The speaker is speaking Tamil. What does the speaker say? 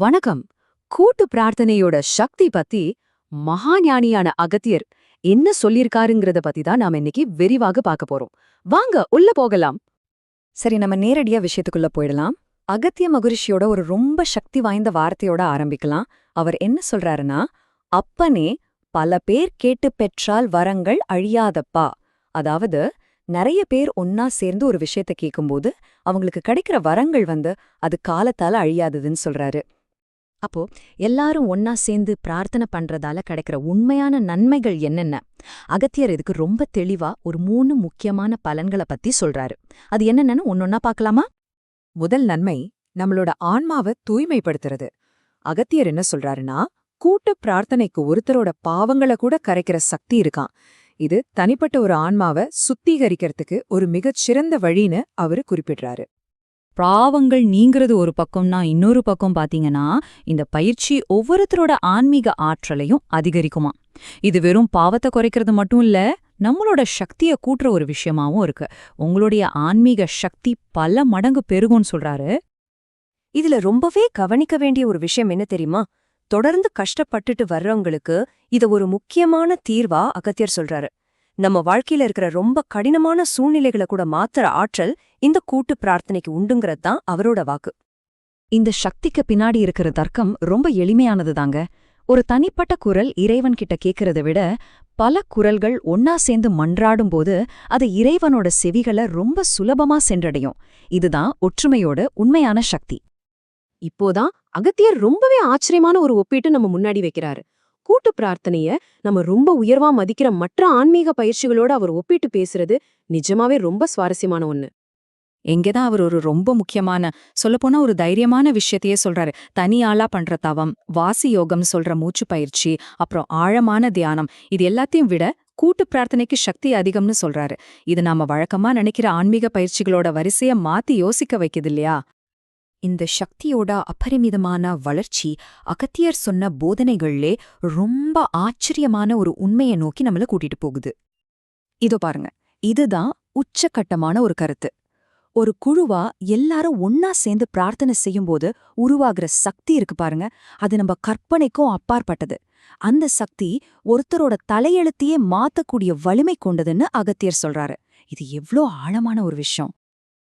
வணக்கம். கூட்டு பிரார்த்தனையோட சக்தி பத்தி மகாஞானியான அகத்தியர் என்ன சொல்லியிருக்காருங்கிறத பத்தி தான் நாம இன்னைக்கு விரிவாக பார்க்க போறோம். வாங்க உள்ள போகலாம். சரி நம்ம நேரடியா விஷயத்துக்குள்ள போயிடலாம். அகத்திய மகுரிஷியோட ஒரு ரொம்ப சக்தி வாய்ந்த வார்த்தையோட ஆரம்பிக்கலாம். அவர் என்ன சொல்றாருன்னா அப்பனே பல பேர் கேட்டு பெற்றால் வரங்கள் அழியாதப்பா. அதாவது நிறைய பேர் ஒன்னா சேர்ந்து ஒரு விஷயத்த கேட்கும்போது அவங்களுக்கு கிடைக்கிற வரங்கள் வந்து அது காலத்தால அழியாததுன்னு சொல்றாரு. அப்போ எல்லாரும் ஒன்னா சேர்ந்து பிரார்த்தனை பண்றதால கிடைக்கிற உண்மையான நன்மைகள் என்னென்ன? அகத்தியர் இதுக்கு ரொம்ப தெளிவா ஒரு மூணு முக்கியமான பலன்களை பத்தி சொல்றாரு. அது என்னென்னு ஒன்னொன்னா பார்க்கலாமா? முதல் நன்மை நம்மளோட ஆன்மாவை தூய்மைப்படுத்துறது. அகத்தியர் என்ன சொல்றாருன்னா கூட்டு பிரார்த்தனைக்கு ஒருத்தரோட பாவங்களை கூட கரைக்கிற சக்தி இருக்கான் இது தனிப்பட்ட ஒரு ஆன்மாவை சுத்திகரிக்கிறதுக்கு ஒரு மிகச்சிறந்த வழின்னு அவரு குறிப்பிடுறாரு. பாவங்கள் நீங்கிறது ஒரு பக்கம்னா இன்னொரு பக்கம் பாத்தீங்கன்னா இந்த பயிற்சி ஒவ்வொருத்தரோட ஆன்மீக ஆற்றலையும் அதிகரிக்குமா? இது வெறும் பாவத்தை குறைக்கிறது மட்டும் இல்ல நம்மளோட சக்தியை கூட்டுற ஒரு விஷயமாவும் இருக்கு. உங்களுடைய ஆன்மீக சக்தி பல மடங்கு பெருகும்னு சொல்றாரு. இதுல ரொம்பவே கவனிக்க வேண்டிய ஒரு விஷயம் என்ன தெரியுமா? தொடர்ந்து கஷ்டப்பட்டுட்டு வர்றவங்களுக்கு இத ஒரு முக்கியமான தீர்வா அகத்தியர் சொல்றாரு. நம்ம வாழ்க்கையில இருக்கிற ரொம்ப கடினமான சூழ்நிலைகளை கூட மாத்துற ஆற்றல் இந்த கூட்டு பிரார்த்தனைக்கு உண்டுங்கிறது தான் அவரோட வாக்கு. இந்த சக்திக்கு பின்னாடி இருக்கிற தர்க்கம் ரொம்ப எளிமையானது தாங்க ஒரு தனிப்பட்ட குரல் இறைவன் கிட்ட கேட்கறத விட பல குரல்கள் ஒன்னா சேர்ந்து மன்றாடும்போது அது இறைவனோட செவிகளை ரொம்ப சுலபமா சென்றடையும். இதுதான் ஒற்றுமையோட உண்மையான சக்தி. இப்போதான் அகத்தியர் ரொம்பவே ஆச்சரியமான ஒரு ஒப்பீட்டு நம்ம முன்னாடி வைக்கிறாரு. கூட்டு பிரார்த்தனைய நம்ம ரொம்ப உயர்வா மதிக்கிற மற்ற ஆன்மீக பயிற்சிகளோட அவர் ஒப்பிட்டு பேசுறது நிஜமாவே ரொம்ப சுவாரஸ்யமான ஒண்ணு. எங்கேதான் அவர் ஒரு ரொம்ப முக்கியமான சொல்லப்போனா ஒரு தைரியமான விஷயத்தையே சொல்றாரு. தனியாளா பண்ற தவம் வாசி யோகம் சொல்ற மூச்சு பயிற்சி அப்புறம் ஆழமான தியானம் இது எல்லாத்தையும் விட கூட்டு பிரார்த்தனைக்கு சக்தி அதிகம்னு சொல்றாரு. இது நாம வழக்கமா நினைக்கிற ஆன்மீக பயிற்சிகளோட வரிசைய மாத்தி யோசிக்க வைக்குது இல்லையா இந்த சக்தியோட அபரிமிதமான வளர்ச்சி அகத்தியர் சொன்ன போதனைகள்லே ரொம்ப ஆச்சரியமான ஒரு உண்மையை நோக்கி நம்மள கூட்டிட்டு போகுது. இதோ பாருங்க இதுதான் உச்சக்கட்டமான ஒரு கருத்து. ஒரு குழுவா எல்லாரும் ஒன்னா சேர்ந்து பிரார்த்தனை செய்யும்போது உருவாகிற சக்தி இருக்கு பாருங்க. அது நம்ம கற்பனைக்கும் அப்பாற்பட்டது. அந்த சக்தி ஒருத்தரோட தலையெழுத்தையே மாத்தக்கூடிய வலிமை கொண்டதுன்னு அகத்தியர் சொல்றாரு. இது எவ்ளோ ஆழமான ஒரு விஷயம்.